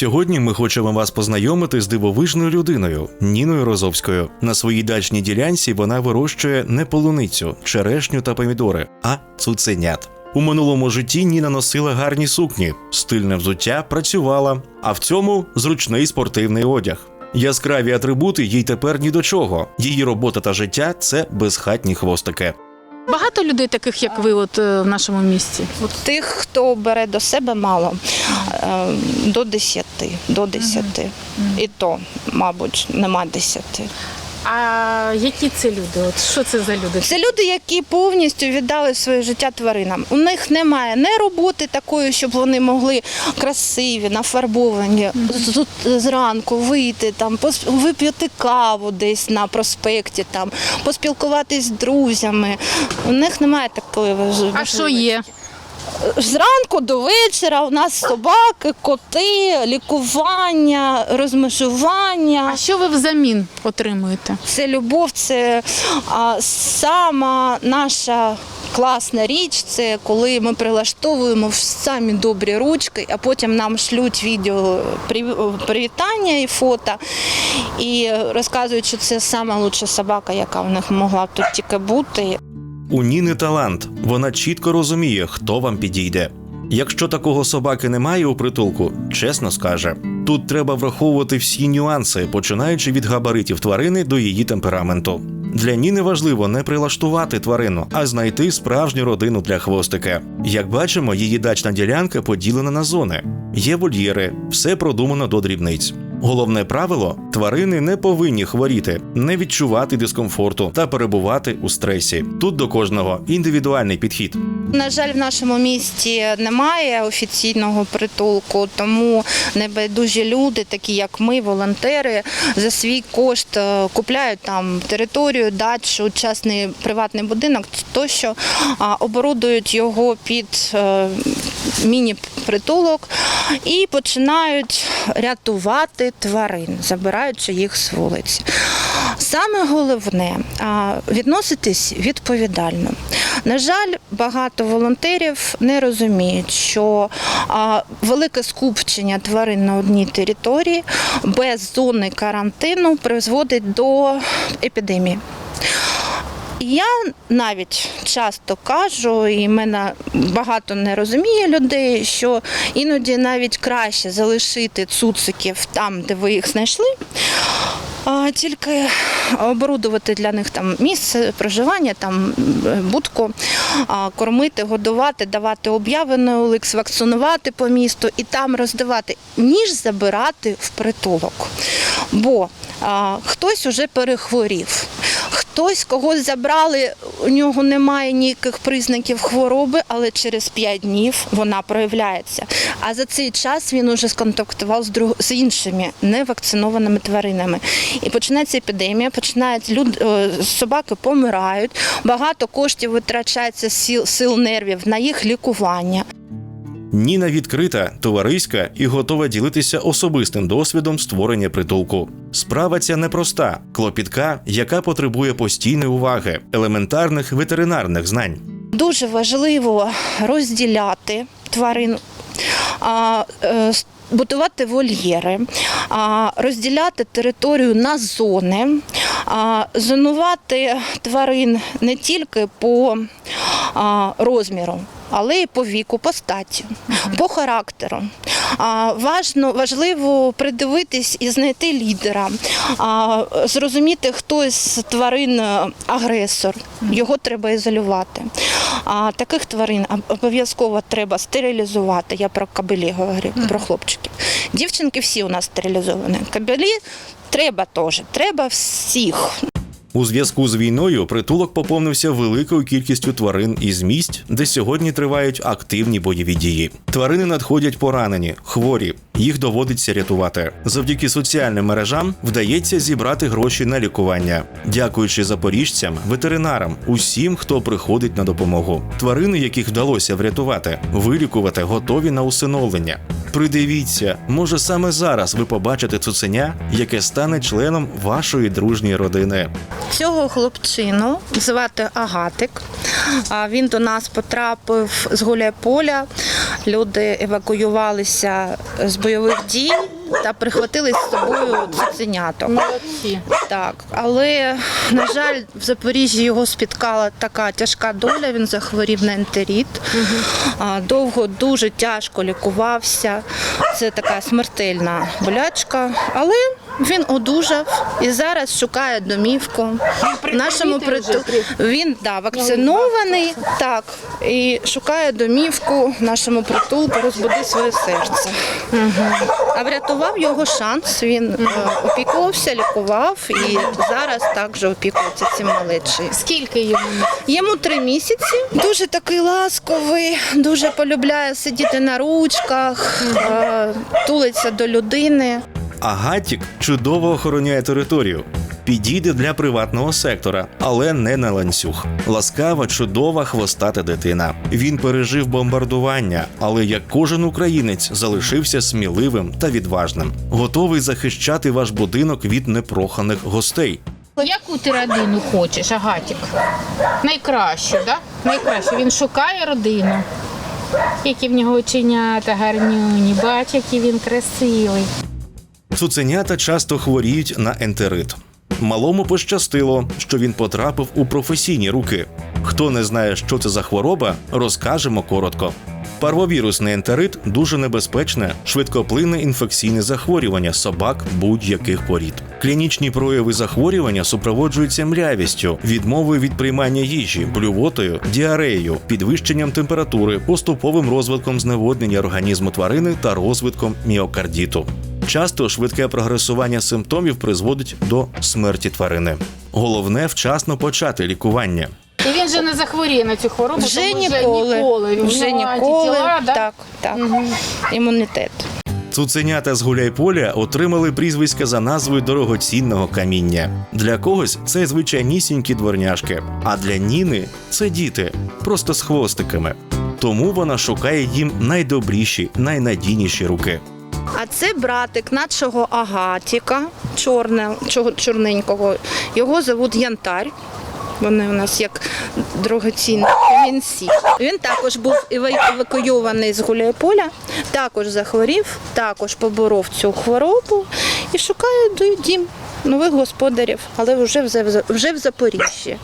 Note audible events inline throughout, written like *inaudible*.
Сьогодні ми хочемо вас познайомити з дивовижною людиною Ніною Розовською. На своїй дачній ділянці вона вирощує не полуницю, черешню та помідори, а цуценят. У минулому житті Ніна носила гарні сукні, стильне взуття, працювала, а в цьому зручний спортивний одяг. Яскраві атрибути їй тепер ні до чого. Її робота та життя це безхатні хвостики. Багато людей таких, як ви, от е, в нашому місті. Тих, хто бере до себе мало, е, до 10, до 10. І то, мабуть, нема 10. А які це люди? От що це за люди? Це люди, які повністю віддали своє життя тваринам. У них немає не роботи такої, щоб вони могли красиві, нафарбовані з- зранку вийти, там пос- вип'яти каву десь на проспекті, там поспілкуватись з друзями. У них немає такої можливості. А що є? Зранку до вечора у нас собаки, коти, лікування, розмежування. А що ви взамін отримуєте? Це любов, це а, сама наша класна річ. Це коли ми прилаштовуємо самі добрі ручки, а потім нам шлють відео привітання і фото. І розказують, що це лучша собака, яка в них могла тут тільки бути. У Ніни талант. Вона чітко розуміє, хто вам підійде. Якщо такого собаки немає у притулку, чесно скаже, тут треба враховувати всі нюанси, починаючи від габаритів тварини до її темпераменту. Для Ніни важливо не прилаштувати тварину, а знайти справжню родину для хвостика. Як бачимо, її дачна ділянка поділена на зони. Є вольєри, все продумано до дрібниць. Головне правило тварини не повинні хворіти, не відчувати дискомфорту та перебувати у стресі. Тут до кожного індивідуальний підхід. На жаль, в нашому місті немає офіційного притулку, тому небайдужі люди, такі як ми, волонтери, за свій кошт е, купляють там територію, дачу, частний приватний будинок, тощо оборудують його під е, міні-притулок і починають рятувати тварин, забираючи їх з вулиці. Саме головне відноситись відповідально. На жаль, багато волонтерів не розуміють, що велике скупчення тварин на одній території без зони карантину призводить до епідемії. Я навіть часто кажу, і мене багато не розуміє людей, що іноді навіть краще залишити цуциків там, де ви їх знайшли, а тільки оборудувати для них там місце проживання, там е, будку, кормити, годувати, давати обяви на OLX, вакцинувати по місту і там роздавати, ніж забирати в притулок. Бо а, хтось уже перехворів. Хтось когось забрали, у нього немає ніяких признаків хвороби, але через 5 днів вона проявляється. А за цей час він уже сконтактував з, друг... з іншими невакцинованими тваринами. І починається епідемія, починають люд... е, собаки помирають, багато коштів витрачається сил, сил нервів на їх лікування. Ніна відкрита, товариська і готова ділитися особистим досвідом створення притулку. Справа ця непроста, клопітка, яка потребує постійної уваги, елементарних ветеринарних знань. Дуже важливо розділяти тварин, а, е, будувати вольєри, розділяти територію на зони, зонувати тварин не тільки по розміру. Але й по віку, по статі, по характеру. А, важно, важливо придивитись і знайти лідера, а, зрозуміти, хто з тварин агресор. Його треба ізолювати. А таких тварин об- обов'язково треба стерилізувати. Я про кабелі говорю, про хлопчиків. Дівчинки всі у нас стерилізовані. Кабелі треба теж, треба всіх. У зв'язку з війною притулок поповнився великою кількістю тварин із місць, де сьогодні тривають активні бойові дії. Тварини надходять поранені, хворі. Їх доводиться рятувати. Завдяки соціальним мережам вдається зібрати гроші на лікування. Дякуючи запоріжцям, ветеринарам, усім, хто приходить на допомогу. Тварини, яких вдалося врятувати, вилікувати, готові на усиновлення. Придивіться, може саме зараз ви побачите цуценя, яке стане членом вашої дружньої родини. Цього хлопчину звати Агатик. А Він до нас потрапив з Гуляйполя. Люди евакуювалися з бойових дій та прихватили з собою цуценяток. Молодці. Так, але на жаль, в Запоріжжі його спіткала така тяжка доля. Він захворів на ентеріт. А, Довго дуже тяжко лікувався. Це така смертельна болячка, але він одужав і зараз шукає домівку. В нашому привітий вже, приту... він да, вакцинований, так, і шукає домівку в нашому притулку, розбуди своє серце. А врятував його шанс. Він е, опікувався, лікував і зараз також опікується цим малечий. Скільки йому? Йому три місяці. Дуже такий ласковий, дуже полюбляє сидіти на ручках, е, тулиться до людини. А Гатік чудово охороняє територію. Підійде для приватного сектора, але не на ланцюг. Ласкава, чудова, хвостата дитина. Він пережив бомбардування, але як кожен українець залишився сміливим та відважним, готовий захищати ваш будинок від непроханих гостей. Яку ти родину хочеш, Агатік? Найкращу. Да? Найкращу. Він шукає родину. Які в нього оченята гарнюні, бач, який він красивий. Цуценята часто хворіють на ентерит. Малому пощастило, що він потрапив у професійні руки. Хто не знає, що це за хвороба, розкажемо коротко. Парвовірусний ентерит дуже небезпечне, швидкоплинне інфекційне захворювання собак будь-яких порід. Клінічні прояви захворювання супроводжуються млявістю, відмовою від приймання їжі, блювотою, діареєю, підвищенням температури, поступовим розвитком зневоднення організму тварини та розвитком міокардіту. Часто швидке прогресування симптомів призводить до смерті тварини. Головне вчасно почати лікування. І він же не захворіє на цю хворобу, Вже тому ніколи, ніколи. Вже ніколи, антитіла, да? так, так, імунітет. Цуценята з Гуляйполя отримали прізвиська за назвою дорогоцінного каміння. Для когось це звичайнісінькі дворняшки, а для Ніни це діти, просто з хвостиками. Тому вона шукає їм найдобріші, найнадійніші руки. А це братик нашого агатіка, чорне, чорненького. Його зовуть Янтарь. Вони у нас як дорогоцінні камінці. Він також був евакуйований з Гуляйполя, також захворів, також поборов цю хворобу і шукає дім нових господарів, але вже в, вже в Запоріжжі.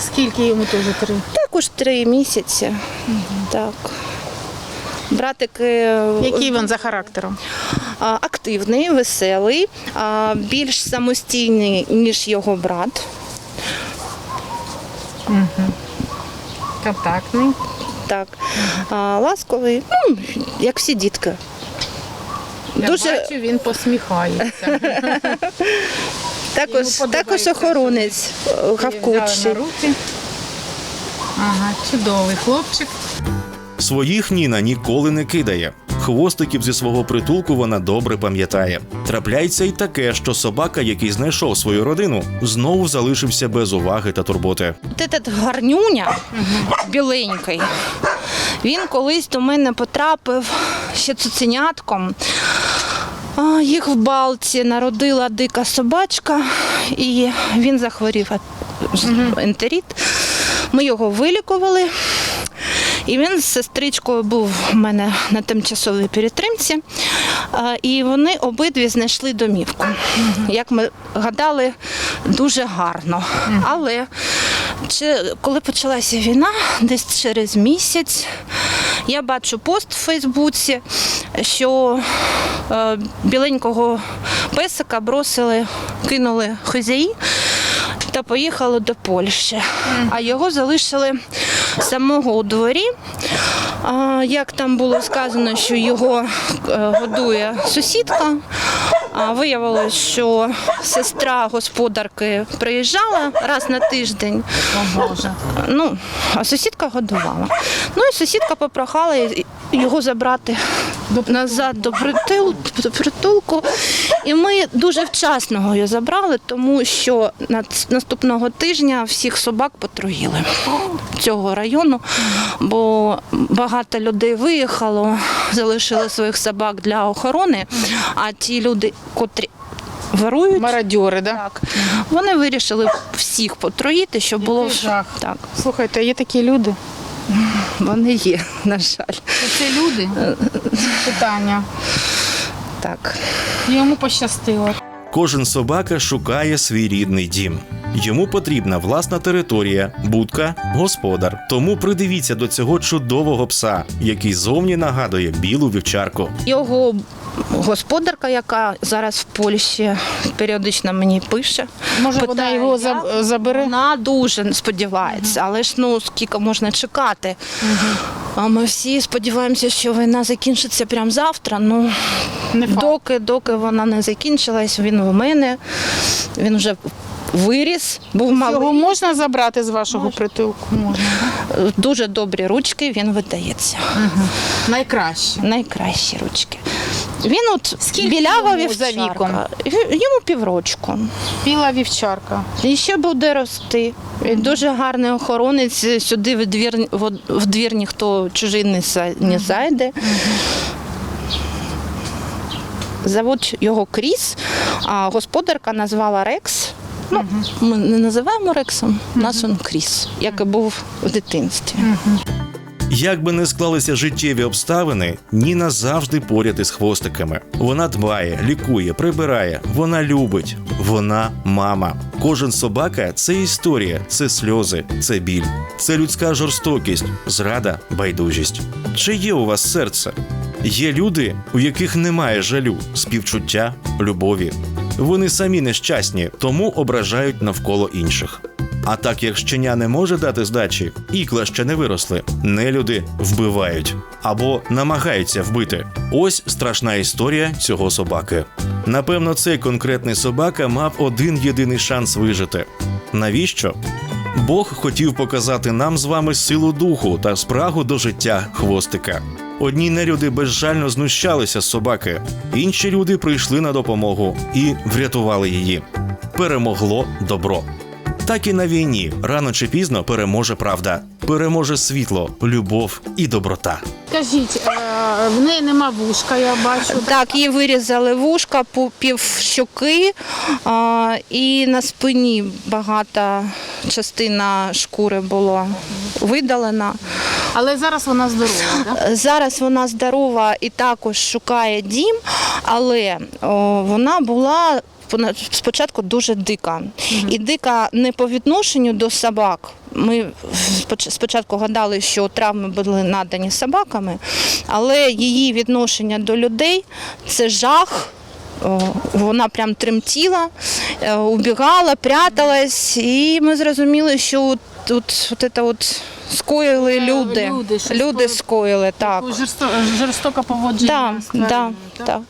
Скільки йому теж три? Також три місяці. Так. Братики Який він за характером? Активний, веселий, більш самостійний, ніж його брат. Контактний. Так, ласковий, ну, як всі дітки. Я Дуже бачу, він посміхається. *laughs* також, також охоронець е, гавкучий. Ага, чудовий хлопчик. Своїх Ніна ніколи не кидає. Хвостиків зі свого притулку вона добре пам'ятає. Трапляється й таке, що собака, який знайшов свою родину, знову залишився без уваги та турботи. От этот гарнюня біленький. Він колись до мене потрапив ще цуценятком. А, Їх в балці народила дика собачка, і він захворів ентеріт. Ми його вилікували. І він з сестричкою був в мене на тимчасовій перетримці. І вони обидві знайшли домівку. Як ми гадали, дуже гарно. Але коли почалася війна, десь через місяць, я бачу пост в Фейсбуці, що е, біленького песика бросили, кинули хазяї та поїхали до Польщі. А його залишили самого у дворі. Як там було сказано, що його е, годує сусідка. Виявилось, що сестра господарки приїжджала раз на тиждень. О Боже. Ну, а сусідка годувала. Ну і сусідка попрохала його забрати назад до, притулку. І ми дуже вчасно його забрали, тому що над- наступного тижня всіх собак потруїли цього району, бо багато людей виїхало, залишили своїх собак для охорони, а ті люди, котрі ворують. Мародьори, да? Так, вони вирішили всіх потроїти, щоб було жах. так. Слухайте, є такі люди. вони є, на жаль. Це люди? Питання. Так. Йому пощастило. Кожен собака шукає свій рідний дім. Йому потрібна власна територія, будка, господар. Тому придивіться до цього чудового пса, який зовні нагадує білу вівчарку. Його господарка, яка зараз в Польщі, періодично мені пише. Може, вона його забере? Вона дуже сподівається, але ж ну скільки можна чекати. А ми всі сподіваємося, що війна закінчиться прямо завтра. Ну Не доки, доки вона не закінчилась, він в мене. Він вже виріс, був малий. Його можна забрати з вашого притулку? Можна. Дуже добрі ручки, він видається. Найкраще. Найкращі ручки. Він от Скільки білява йому за віком? Йому піврочку. Біла вівчарка. І ще буде рости. Він дуже гарний охоронець. Сюди в двір, в, двір ніхто чужий не зайде. Зовуть його Кріс, а господарка назвала Рекс. Ну, Ми не називаємо Рексом, у нас він Кріс, як і був в дитинстві. Як би не склалися життєві обставини, Ніна завжди поряд із хвостиками. Вона дбає, лікує, прибирає. Вона любить. Вона мама. Кожен собака це історія, це сльози, це біль, це людська жорстокість, зрада, байдужість. Чи є у вас серце? Є люди, у яких немає жалю, співчуття, любові. Вони самі нещасні, тому ображають навколо інших. А так як щеня не може дати здачі, ікла ще не виросли. Нелюди вбивають або намагаються вбити. Ось страшна історія цього собаки. Напевно, цей конкретний собака мав один єдиний шанс вижити. Навіщо? Бог хотів показати нам з вами силу духу та спрагу до життя хвостика. Одні нелюди безжально знущалися з собаки, інші люди прийшли на допомогу і врятували її. Перемогло добро. Так і на війні рано чи пізно переможе правда, переможе світло, любов і доброта. Скажіть, в неї нема вушка, я бачу. Так, їй вирізали вушка, пу- пів щоки, а, і на спині багата частина шкури була видалена. Але зараз вона здорова, так? Зараз вона здорова і також шукає дім, але вона була спочатку дуже дика. І дика не по відношенню до собак. Ми спочатку гадали, що травми були надані собаками, але її відношення до людей це жах. Вона прям тремтіла, е, убігала, пряталась, і ми зрозуміли, що от, от, от, от скоїли люди. люди, Люди скоїли- скоїли, так. Жорстоке поводження. Твариною, так, так? так.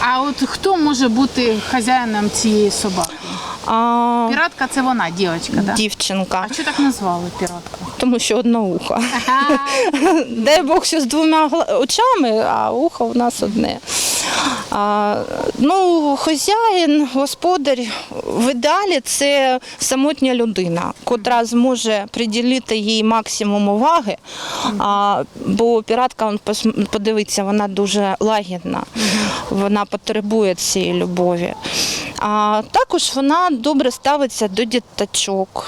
А от хто може бути хазяїном цієї собаки? А, Піратка це вона, дівчинка, так? дівчинка, А що так назвали піратку? тому що одноуха. *laughs* Дай Бог, що з двома очами, а ухо у нас одне. А, ну, хазяїн, господар в ідеалі це самотня людина, котра зможе приділити їй максимум уваги. А, бо піратка, он подивиться, вона дуже лагідна, вона потребує цієї любові. А також вона добре ставиться до діточок.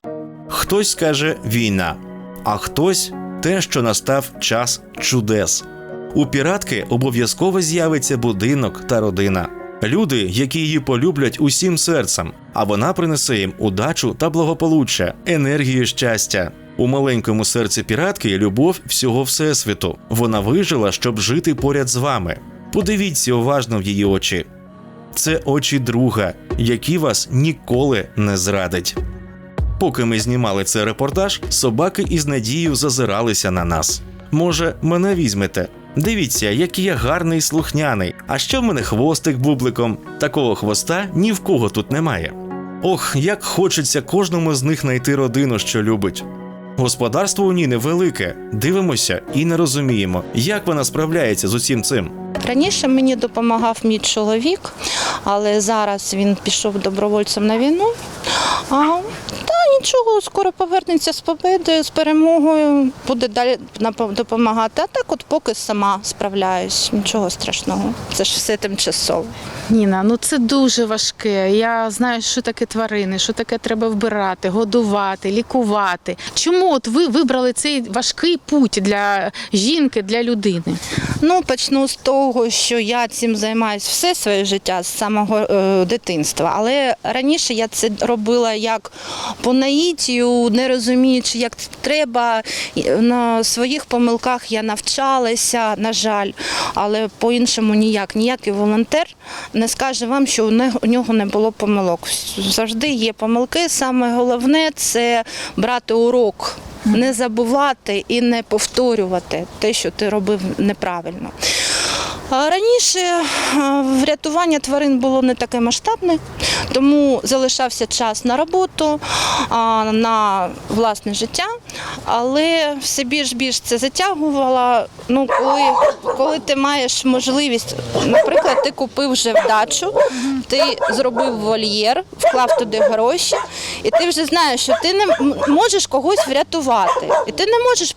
Хтось скаже війна, а хтось те, що настав час чудес. У піратки обов'язково з'явиться будинок та родина. Люди, які її полюблять усім серцем, а вона принесе їм удачу та благополуччя, енергію щастя. У маленькому серці піратки любов всього всесвіту. Вона вижила, щоб жити поряд з вами. Подивіться уважно в її очі. Це очі друга, які вас ніколи не зрадить. Поки ми знімали цей репортаж, собаки із надією зазиралися на нас. Може, мене візьмете? Дивіться, який я гарний і слухняний. А що в мене хвостик бубликом? Такого хвоста ні в кого тут немає. Ох, як хочеться кожному з них знайти родину, що любить. Господарство у Ніни велике. Дивимося і не розуміємо, як вона справляється з усім цим. Раніше мені допомагав мій чоловік, але зараз він пішов добровольцем на війну. А, нічого, скоро повернеться з победою, з перемогою, буде далі допомагати. А так, от поки сама справляюсь, нічого страшного. Це ж все тимчасово. Ніна, ну це дуже важке. Я знаю, що таке тварини, що таке треба вбирати, годувати, лікувати. Чому от ви вибрали цей важкий путь для жінки, для людини? Ну, почну з того, що я цим займаюся все своє життя з самого е, дитинства. Але раніше я це робила як по наїтію, не розуміючи, як це треба. На своїх помилках я навчалася, на жаль, але по-іншому ніяк. Ніякий волонтер не скаже вам, що у нього не було помилок. Завжди є помилки. Саме головне це брати урок не забувати і не повторювати те, що ти робив неправильно. Раніше врятування тварин було не таке масштабне, тому залишався час на роботу, на власне життя, але все більш більш це затягувало. Ну, коли, коли ти маєш можливість, наприклад, ти купив вже дачу, ти зробив вольєр, вклав туди гроші, і ти вже знаєш, що ти не можеш когось врятувати. І ти не можеш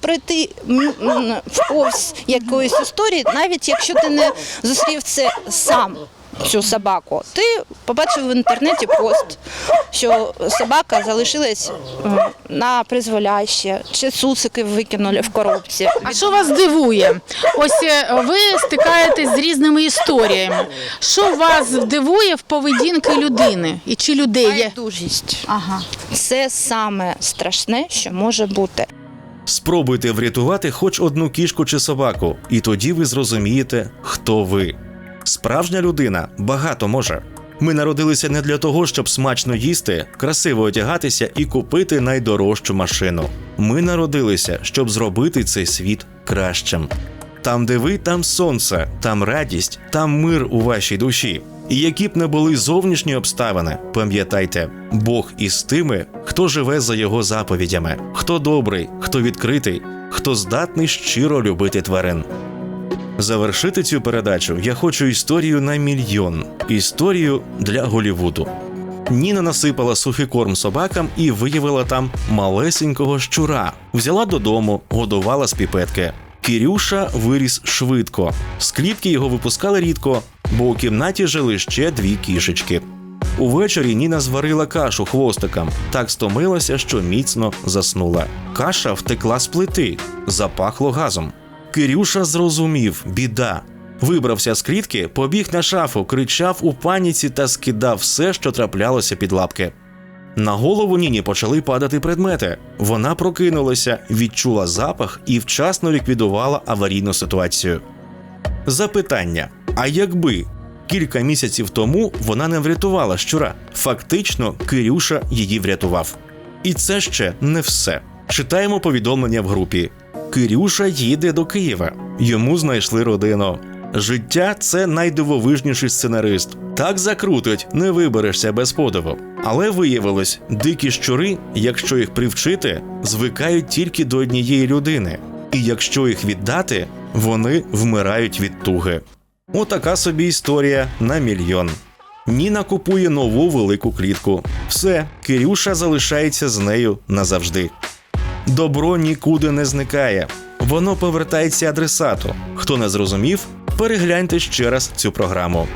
м, в повз якоїсь історії, навіть якщо ти не зустрів це сам. Цю собаку. Ти побачив в інтернеті пост, що собака залишилась на призволяще, чи цуцики викинули в коробці. А що вас дивує? Ось е, ви стикаєтесь з різними історіями. Що вас дивує в поведінки людини і чи людей є? Байдужість. Ага. Це саме страшне, що може бути. Спробуйте врятувати хоч одну кішку чи собаку, і тоді ви зрозумієте, хто ви. Справжня людина багато може. Ми народилися не для того, щоб смачно їсти, красиво одягатися і купити найдорожчу машину. Ми народилися, щоб зробити цей світ кращим. Там, де ви, там сонце, там радість, там мир у вашій душі. І які б не були зовнішні обставини, пам'ятайте, Бог із тими, хто живе за його заповідями, хто добрий, хто відкритий, хто здатний щиро любити тварин. Завершити цю передачу я хочу історію на мільйон історію для Голівуду. Ніна насипала сухий корм собакам і виявила там малесенького щура. Взяла додому, годувала з піпетки. Кірюша виріс швидко. З клітки його випускали рідко, бо у кімнаті жили ще дві кішечки. Увечері Ніна зварила кашу хвостикам, так стомилася, що міцно заснула. Каша втекла з плити, запахло газом. Кирюша зрозумів біда. Вибрався з клітки, побіг на шафу, кричав у паніці та скидав все, що траплялося під лапки. На голову Ніні почали падати предмети. Вона прокинулася, відчула запах і вчасно ліквідувала аварійну ситуацію. Запитання: а якби кілька місяців тому вона не врятувала щура? Фактично, Кирюша її врятував. І це ще не все. Читаємо повідомлення в групі. Кирюша їде до Києва. Йому знайшли родину. Життя це найдивовижніший сценарист. Так закрутить, не виберешся без подиву. Але виявилось, дикі щури, якщо їх привчити, звикають тільки до однієї людини. І якщо їх віддати, вони вмирають від туги. Отака собі історія на мільйон. Ніна купує нову велику клітку. Все, Кирюша залишається з нею назавжди. Добро нікуди не зникає. Воно повертається адресату. Хто не зрозумів, перегляньте ще раз цю програму.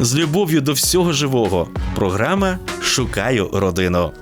З любов'ю до всього живого. Програма Шукаю родину.